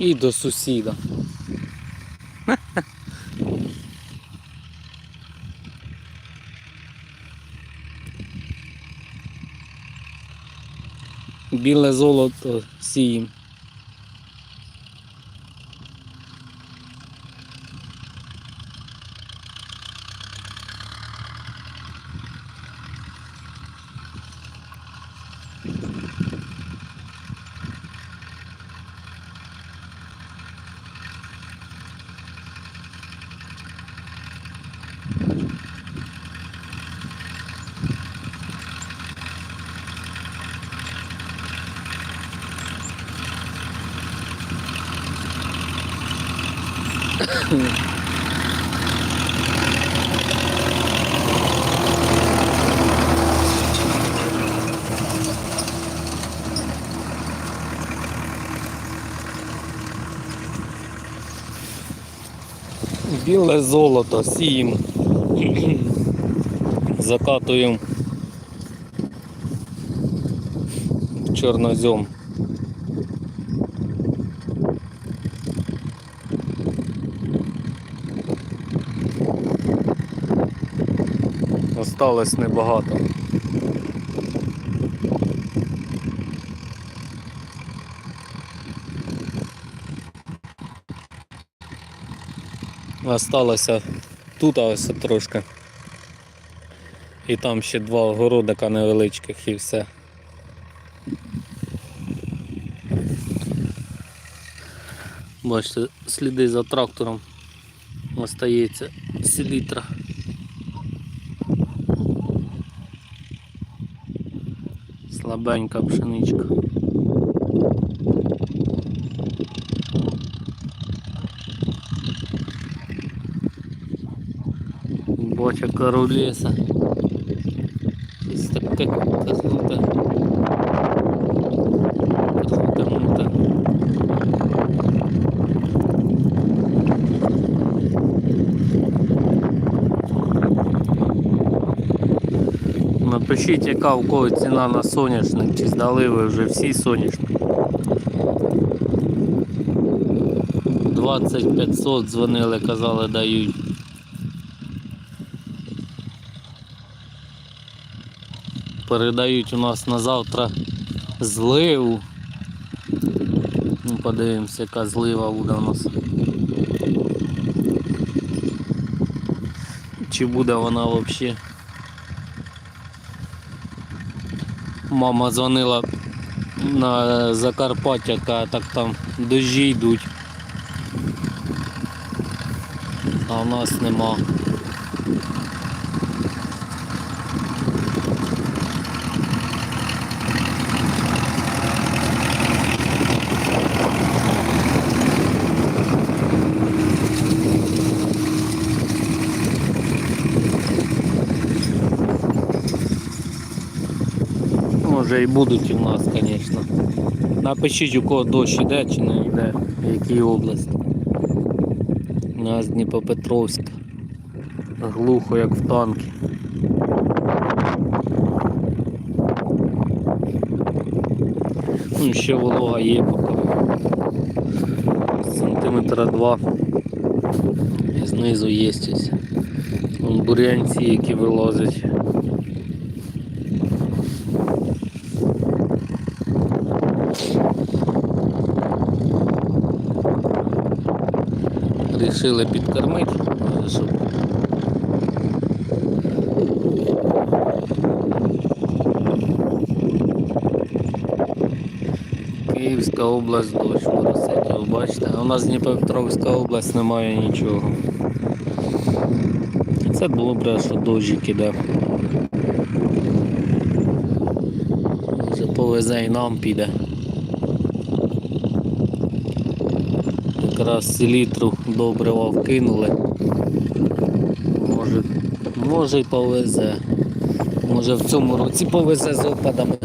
І до сусіда. Біле золото сієм. Біле золото сіємо. Закатуємо чорнозем. Осталось небагато. Осталося тут ось трошки. І там ще два огородика невеличких і все. Бачите, сліди за трактором остається селітра. Слабенька пшеничка. Боча королеса. Щось таке казнуте. Напишіть, яка у кого ціна на соняшник, чи здали ви вже всі соняшники. 20 500 дзвонили, казали, дають. Передають у нас на завтра зливу. Ну, подивимося, яка злива буде у нас. Чи буде вона взагалі? Мама дзвонила на Закарпаття, каже, так там дощі йдуть. А в нас нема. Може і будуть у нас, звісно. Напишіть, у кого дощ іде чи не йде, в якій області. У нас Дніпропетровськ. Глухо, як в танки. Ну, ще волога є поки. Сантиметра два. І знизу є ось. Вон бурянці, які вилазять. Рішили підкормити, щоб Київська область дощ моросить, ви бачите, у нас Дніпропетровська область немає нічого. Це добре, що дощик іде. Повезе і нам піде. Якраз селітру добрива вкинули. Може, може й повезе. Може в цьому році повезе з опадами.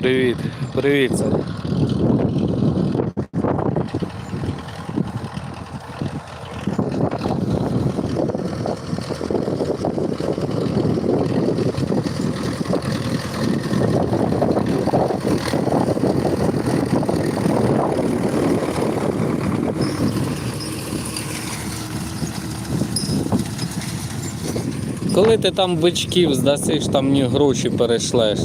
Привіт, привіт. Коли ти там бичків здасиш, там мені гроші перешлеш.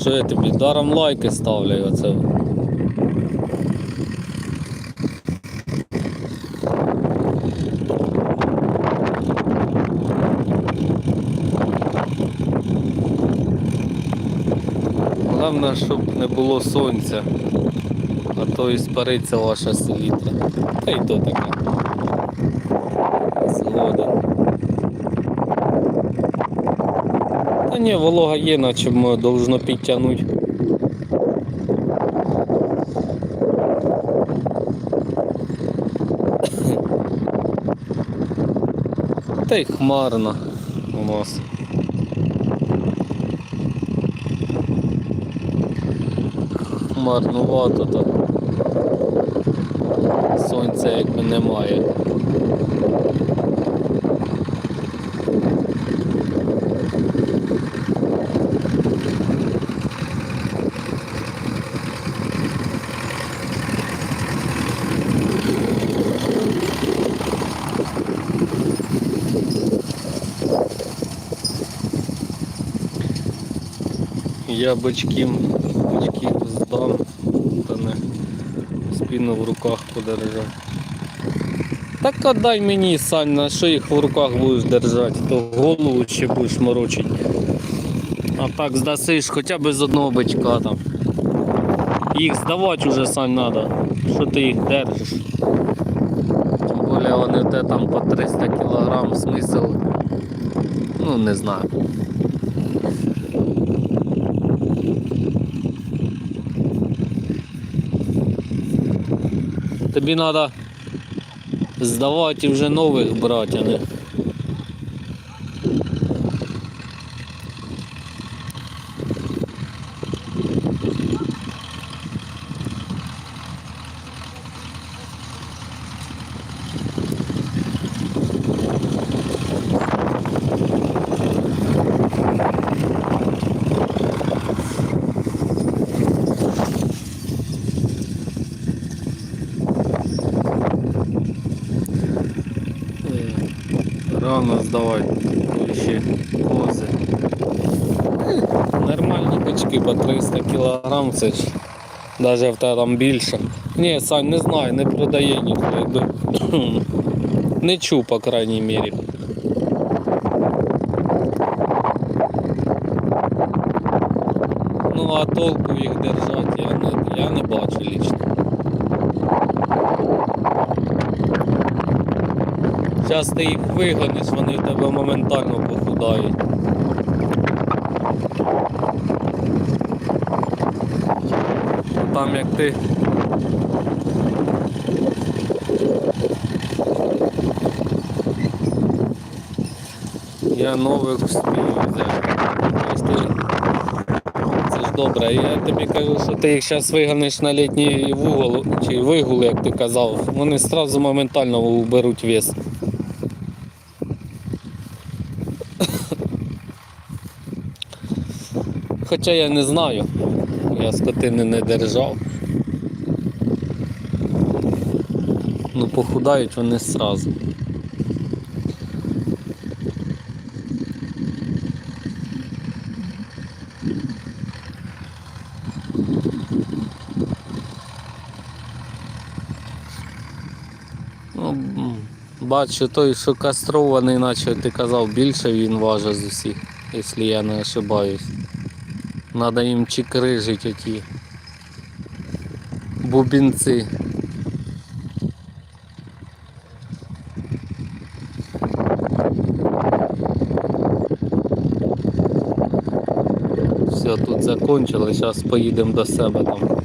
Що я тобі даром лайки ставлю оце. Головне, щоб не було сонця, а то і спариться ваша селітра. Та й то таке. Згоден. Та ні, волога є, наче должно підтягнути. Та й хмарно у нас. Хмарнувато так. Сонця якби немає. Я бачків, бачків здам, та не спину в руках подержав. Так отдай мені, Сань, на що їх в руках будеш держати, то голову ще будеш морочити. А так здасиш хоча б з одного бичка там. Їх здавати вже Сань треба. Що ти їх держиш? Тим більше вони те там по 300 кг смисл. Ну не знаю. Тобі треба здавати вже нових брати, а не. Рано здавати ще кози. Е, Нормальні бички по 300 кг, це ж навіть в тебе там більше. Ні, Сань, не знаю, не продає ніхто. якби. Не чув, по крайній мірі. Ну а толку їх держати я не, я не бачу лічно. Зараз ти їх вигониш, вони в тебе моментально похудають. Там як ти. Я нових. Тобто Це ж добре. Я тобі кажу, що ти їх зараз вигониш на літній вугол чи вигул, як ти казав, вони одразу моментально уберуть вес. Хоча я не знаю, я скотини не держав. Ну похудають вони зразу. Ну, бачу, той, що кастрований, наче ти казав, більше він важить з усіх, якщо я не ошибаюсь. Надо їм чикрижить оті бубінці. Все, тут закончили, зараз поїдемо до себе там.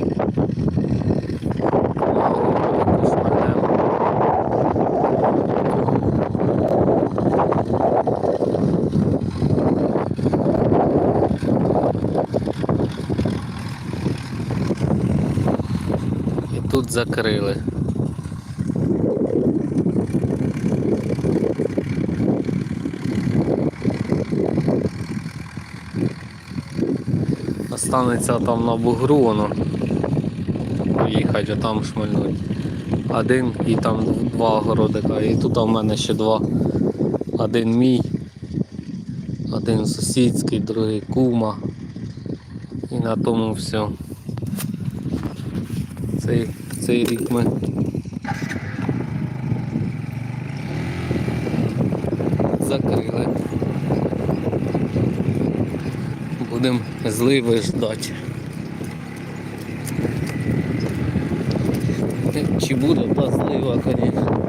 І тут закрили. Останеться там на бугру воно. Їхати, а там шмальнуть. Один і там два огородика. І тут у мене ще два Один мій, один сусідський, другий кума. І на тому все. Цей, цей рік ми закрили. Будемо зливи ждати. Чи буде та злива, звісно.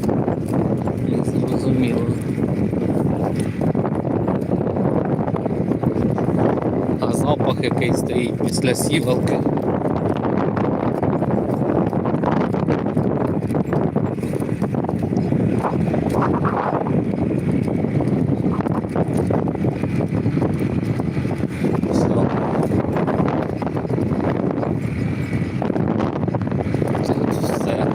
Не зрозуміло. А запах який стоїть після сівалки. Все. Тут все.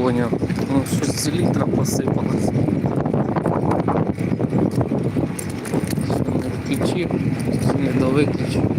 Я. Ну, щось з літра посипалось. Що не чи не.